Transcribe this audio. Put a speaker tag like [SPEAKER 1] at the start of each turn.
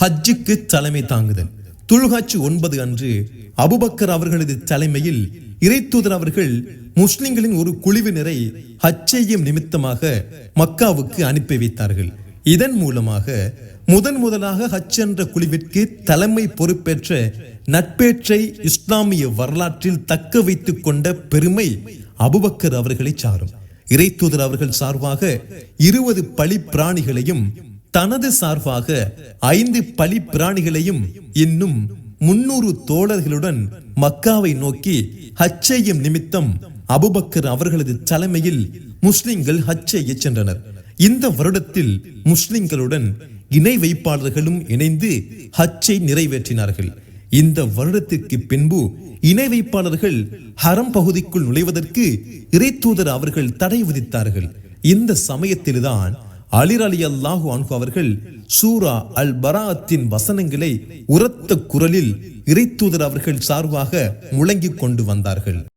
[SPEAKER 1] ஹஜ்ஜுக்கு தலைமை தாங்குதல். துல்ஹாஜ் ஒன்பது அன்று அபுபக்கர் அவர்களது தலைமையில் இறைத்தூதர் அவர்கள் முஸ்லிம்களின் ஒரு குழுவினரை ஹஜ் செய்யும் நிமித்தமாக மக்காவுக்கு அனுப்பி வைத்தார்கள். இதன் மூலமாக முதன் முதலாக ஹஜ் என்ற குழுவிற்கு தலைமை பொறுப்பேற்ற நட்பேற்றை இஸ்லாமிய வரலாற்றில் தக்க வைத்துக் கொண்ட பெருமை அபுபக்கர் அவர்களை சாரும். இறைத்தூதர் அவர்கள் சார்பாக இருபது பழி பிராணிகளையும் தனது சார்பாக ஐந்து பழி பிராணிகளையும் இன்னும் முன்னூறு தோழர்களுடன் மக்காவை நோக்கி ஹஜ் செய்யும் நிமித்தம் அபுபக்கர் அவர்களது தலைமையில் முஸ்லிம்கள் ஹஜ் செய்ய சென்றனர். இந்த வருடத்தில் முஸ்லிம்களுடன் இணை வைப்பாளர்களும் இணைந்து ஹச்சை நிறைவேற்றினார்கள். இந்த வருடத்திற்கு பின்பு இணை வைப்பாளர்கள் ஹரம் பகுதிக்குள் நுழைவதற்கு இறைத்தூதர் அவர்கள் தடை விதித்தார்கள். இந்த சமயத்தில்தான் அலிர் அலி அல்லாஹு அன்ஹு அவர்கள் சூரா அல் பராத்தின் வசனங்களை உரத்த குரலில் இறைத்தூதர் அவர்கள் சார்பாக முழங்கிக் கொண்டு வந்தார்கள்.